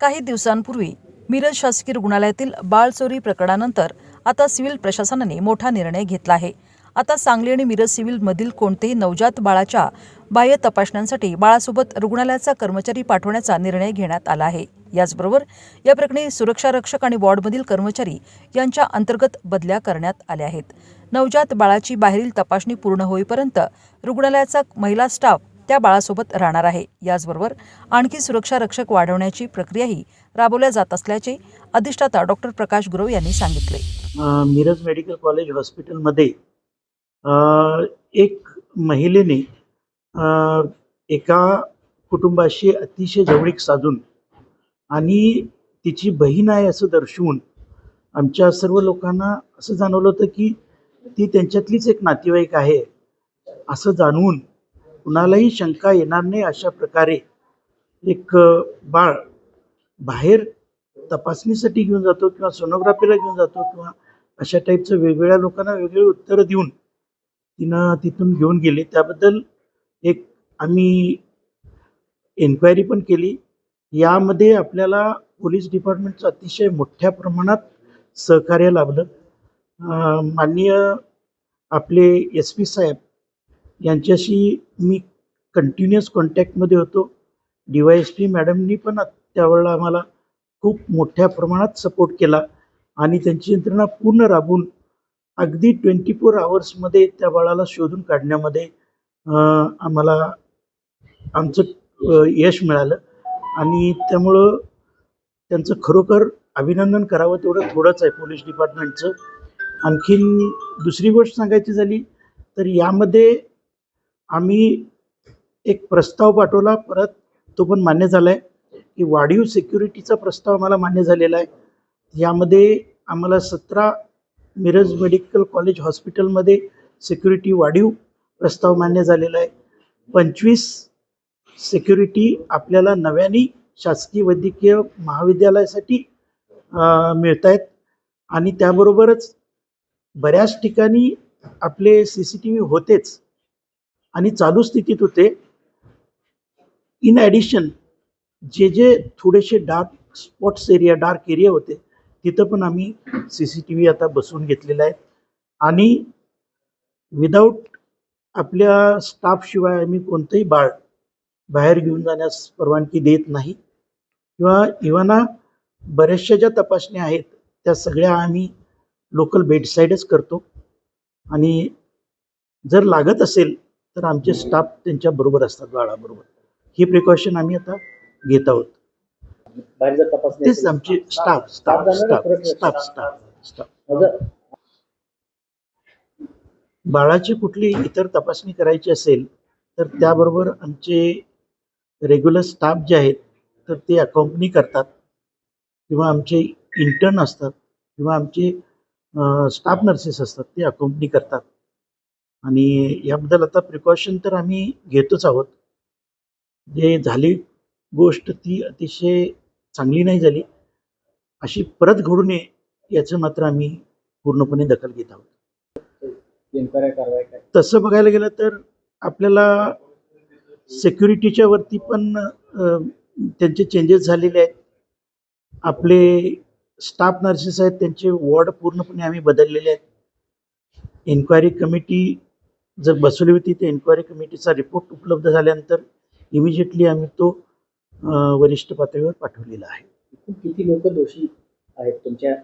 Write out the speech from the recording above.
काही दिवसांपूर्वी मिरज शासकीय रुग्णालयातील बाळ चोरी प्रकरणानंतर आता सिव्हिल प्रशासनाने मोठा निर्णय घेतला आहे. आता सांगली आणि मिरज सिव्हिलमधील कोणतेही नवजात बाळाच्या बाह्य तपासण्यांसाठी बाळासोबत रुग्णालयाचा कर्मचारी पाठवण्याचा निर्णय घेण्यात आला आहे. याचबरोबर या प्रकरणी सुरक्षा रक्षक आणि वॉर्डमधील कर्मचारी यांच्या अंतर्गत बदल्या करण्यात आल्या आहेत. नवजात बाळाची बाहेरील तपासणी पूर्ण होईपर्यंत रुग्णालयाचा महिला स्टाफ त्या बाळासोबत राहणार आहे. याचबरोबर आणखी सुरक्षा रक्षक वाढवण्याची प्रक्रियाही राबवल्या जात असल्याचे अधिष्ठाता डॉक्टर प्रकाश गुरव यांनी सांगितले. मिरज मेडिकल कॉलेज हॉस्पिटलमध्ये एक महिलेने एका कुटुंबाशी अतिशय जवळीक साधून आणि तिची बहीण आहे असं दर्शवून आमच्या सर्व लोकांना असं जाणवलं होतं की ती त्यांच्यातलीच एक नातेवाईक आहे असं जाणवून कुणालाही शंका येणार नाही अशा प्रकारे एक बाळ बाहेर तपासणीसाठी घेऊन जातो किंवा सोनोग्राफीला घेऊन जातो किंवा अशा टाईपचं वेगवेगळ्या लोकांना वेगवेगळी उत्तरं देऊन तिनं तिथून घेऊन गेले. त्याबद्दल एक आम्ही एन्क्वायरी पण केली. यामध्ये आपल्याला पोलीस डिपार्टमेंटचं अतिशय मोठ्या प्रमाणात सहकार्य लाभलं. माननीय आपले एस पी साहेब यांच्याशी मी कंटिन्युअस कॉन्टॅक्टमध्ये होतो. डी वाय एस पी मॅडमनी पण त्यावेळेला आम्हाला खूप मोठ्या प्रमाणात सपोर्ट केला आणि त्यांची यंत्रणा पूर्ण राबून अगदी ट्वेंटी फोर आवर्समध्ये त्या बाळाला शोधून काढण्यामध्ये आम्हाला आमचं यश मिळालं. आणि त्यामुळं त्यांचं खरोखर अभिनंदन करावं तेवढं थोडंच आहे पोलीस डिपार्टमेंटचं. आणखीन दुसरी गोष्ट सांगायची झाली तर यामध्ये आम्ही एक प्रस्ताव पाठवला परत तो पण मान्य झाला आहे की वाढीव सिक्युरिटीचा प्रस्ताव आम्हाला मान्य झालेला आहे. यामध्ये आम्हाला सतरा मिरज मेडिकल कॉलेज हॉस्पिटलमध्ये सिक्युरिटी वाढीव प्रस्ताव मान्य झालेला आहे. पंचवीस सिक्युरिटी आपल्याला नव्याने शासकीय वैद्यकीय महाविद्यालयासाठी मिळत आहेत आणि त्याबरोबरच बऱ्याच ठिकाणी आपले सी सी टी व्ही होतेच. आणि चालू स्थितीत होते. इन ॲडिशन जे जे थोडेसे dark spots area dark area होते तिथं पण आम्ही सी सी टी व्ही आता बसवून घेतलेला आहे. आणि विदाऊट आपल्या स्टाफशिवाय आम्ही कोणतंही बाळ बाहेर घेऊन जाण्यास परवानगी देत नाही. किंवा इव्हना बऱ्याचशा ज्या तपासण्या आहेत त्या सगळ्या आम्ही लोकल बेडसाईडच करतो. आणि जर लागत असेल तर आमचे स्टाफ त्यांच्याबरोबर असतात बाळाबरोबर. ही प्रिकॉशन आम्ही आता घेत आहोत. तेच. आमचे staff staff staff staff staff staff बाळाची कुठली इतर तपासणी करायची असेल तर त्याबरोबर आमचे रेग्युलर स्टाफ जे आहेत तर ते अकाउंटनी करतात. किंवा आमचे इंटर्न असतात किंवा आमचे स्टाफ नर्सेस असतात ते अकाउंटनी करतात. आणि याबद्दल आता प्रिकॉशन तर आम्ही घेतोच आहोत. जे झाली गोष्ट ती अतिशय चांगली नाही झाली अशी परत घडू नये याचं मात्र आम्ही पूर्णपणे दखल घेत आहोत. इन्क्वायरी तसं बघायला गेलं तर आपल्याला सिक्युरिटीच्या वरती पण त्यांचे चेंजेस झालेले आहेत. आपले स्टाफ नर्सेस आहेत त्यांचे वॉर्ड पूर्णपणे आम्ही बदललेले आहेत. एन्क्वायरी कमिटी जर बसवली होती ते एन्क्वायरी कमिटीचा रिपोर्ट उपलब्ध झाल्यानंतर इमिजिएटली आम्ही तो वरिष्ठ पातळीवर पाठवलेला आहे. किती लोक दोषी आहेत तुमच्या